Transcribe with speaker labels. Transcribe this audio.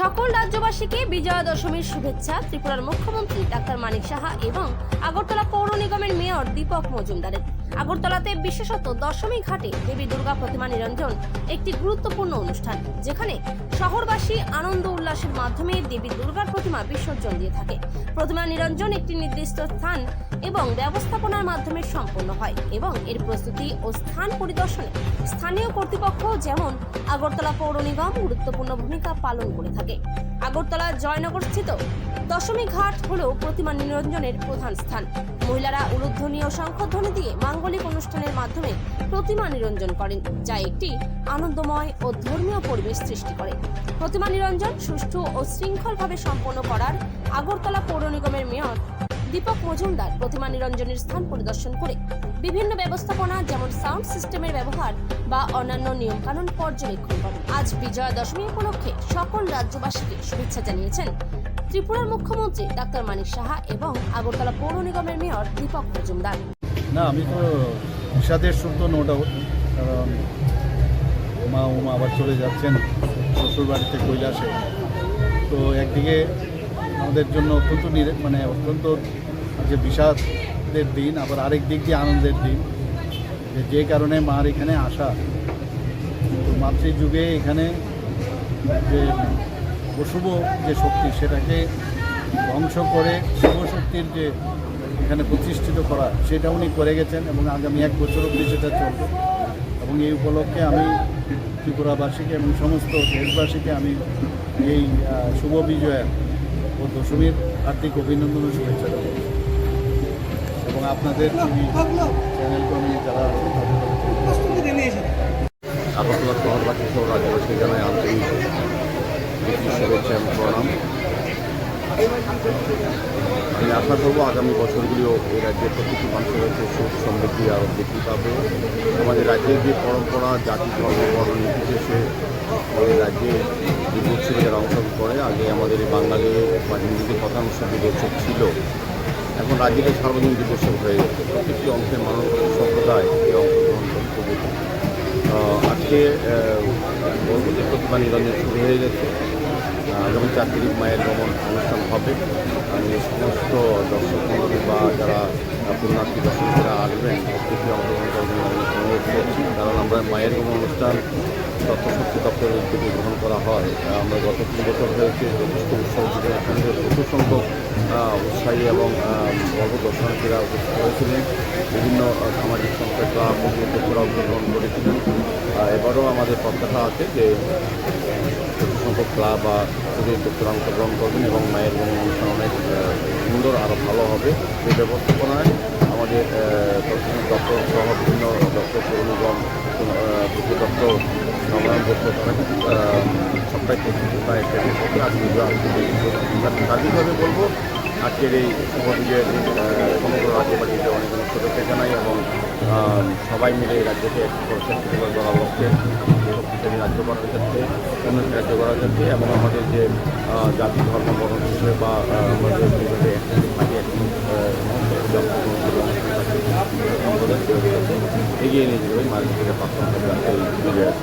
Speaker 1: সকল রাজ্যবাসীকে বিজয়া দশমীর শুভেচ্ছা, ত্রিপুরার মুখ্যমন্ত্রী ডাক্তার মানিক সাহা এবং আগরতলা পৌর নিগমের মেয়র দীপক মজুমদারের। আগরতলাতে বিশেষত দশমী ঘাটে দেবী দুর্গা প্রতিমা নিরঞ্জন একটি গুরুত্বপূর্ণ অনুষ্ঠান, যেখানে শহরবাসী আনন্দ উল্লাসের মাধ্যমে দেবী দুর্গার প্রতিমা বিসর্জন দিয়ে থাকে। প্রতিমা নিরঞ্জন একটি নির্দিষ্ট স্থান এবং ব্যবস্থাপনার মাধ্যমে সম্পন্ন হয় এবং এর প্রস্তুতি ও স্থান পরিদর্শনে স্থানীয় কর্তৃপক্ষ যেমন আগরতলা পৌর নিগম গুরুত্বপূর্ণ ভূমিকা পালন করে থাকে। আগরতলা জয়নগর স্থিত দশমী ঘাট হল প্রতিমা নিরঞ্জনের প্রধান স্থান। মহিলারা উলুধ্বনি ও শঙ্খধ্বনি দিয়ে মাঙ্গলিক অনুষ্ঠানের মাধ্যমে প্রতিমা নিরঞ্জন করেন, যা একটি আনন্দময় ও ধর্মীয় পরিবেশ সৃষ্টি করে। প্রতিমা নিরঞ্জন সুষ্ঠু ও শৃঙ্খলভাবে সম্পন্ন করার আগরতলা পৌর নিগমের মেয়র দীপক মজুমদার প্রতিমা নিরঞ্জনের স্থান পরিদর্শন করে বিভিন্ন ব্যবস্থাপনা যেমন সাউন্ড সিস্টেমের ব্যবহার বা অন্যান্য নিয়মকানুন পর্যবেক্ষণ করেন। আজ বিজয়া দশমী উপলক্ষে সকল রাজ্যবাসীকে শুভেচ্ছা জানিয়েছেন ত্রিপুরার মুখ্যমন্ত্রী ডাক্তার মানিক সাহা এবং আগরতলা পৌর নিগমের মেয়র দীপক মজুমদার।
Speaker 2: না, আমি তো বিষাদের সুখ নো ডাউট কারণ মা উমা আবার চলে যাচ্ছেন শ্বশুর বাড়িতে কৈলাসে। তো একদিকে আমাদের জন্য অত্যন্ত মানে অত্যন্ত যে বিষাদের দিন, আবার আরেক দিক দিয়ে আনন্দের দিন। যে যে কারণে মার এখানে আসা। তো মাতৃযুগে এখানে যে অশুভ যে শক্তি, সেটাকে ধ্বংস করে শুভ শক্তির যে এখানে প্রতিষ্ঠিত করা, সেটা উনি করে গেছেন এবং আগামী এক বছর অবধি সেটা চলবে। এবং এই উপলক্ষে আমি ত্রিপুরাবাসীকে এবং সমস্ত দেশবাসীকে আমি এই শুভ বিজয়া ও দশমীর হার্দিক অভিনন্দন ও শুভেচ্ছা জানাই। এবং আপনাদের আমি যারা
Speaker 3: আগরতলা শহরবাসী সহ রাজ্যবাসী জানায় আন্তরিক প্রীতি শুভেচ্ছা এবং প্রণাম। আমি আশা করব আগামী বছরগুলিও এই রাজ্যের প্রতিটি মানুষের কাছে সুখ সমৃদ্ধি আরও বৃদ্ধি পাবে। আমাদের রাজ্যের যে পরম্পরা জাতি ধর্ম বর্ণ নির্বিশেষে আমাদের রাজ্যে উৎসবে অংশগ্রহণ করে আগে আমাদের এই বাঙালি বা হিন্দুদের প্রধানাংশ দিবসব ছিল। এখন রাজ্যের সার্বজনীন দিবসব হয়ে গেছে। প্রত্যেকটি অংশের মানুষ সম্প্রদায় এই অংশগ্রহণ করতে আজকে গর্ভবতী প্রতিমা নিরঞ্জন শুরু হয়ে গেছে। চার তারিখ মায়ের গমন অনুষ্ঠান হবে। আমি সমস্ত দর্শক বা যারা পুণ্যার্থী দর্শকরা আসবেন প্রত্যেকে অংশগ্রহণ করবেন অনুরোধ করছি কারণ আমরা মায়ের গমন অনুষ্ঠান তথ্যশক্তি দপ্তরের উদ্যোগে গ্রহণ করা হয়। আমরা গত তিন বছর হয়েছে যথেষ্ট উৎসাহ জীবনের সঙ্গে প্রচুর সংখ্যক উৎসাহী এবং গর্ভ দর্শনার্থীরা উপস্থিত হয়েছিলেন বিভিন্ন সামাজিক সংস্থা ক্লাব কর্মকর্তারা অংশগ্রহণ করেছিলেন এবারও আমাদের প্রত্যাশা আছে যে সংখ্যক ক্লাব বা দপ্তর অংশগ্রহণ করবেন এবং মায়ের অনুষ্ঠান অনেক সুন্দর আরও ভালো হবে এই ব্যবস্থাপনায় আমাদের দপ্তর সহ বিভিন্ন দপ্তর পৌর নিগম দপ্তর নবায়ন দপ্তর তারা কিন্তু সবটাই প্রস্তুতি পুজো আসছে সার্বিকভাবে বলব আজকের এই আহ, সমগ্র রাজ্যবাসীকে অনেক অনেক শুভেচ্ছা জানাই এবং সবাই মিলে এই রাজ্যকে করার লক্ষ্যে উন্নতি কার্য করার যাচ্ছে এবং আমাদের যে জাতি ধর্ম বর্ণ হিসেবে বা আমাদের যেভাবে এগিয়ে নিয়ে যাবে মার্কেট থেকে পাঁচ হবে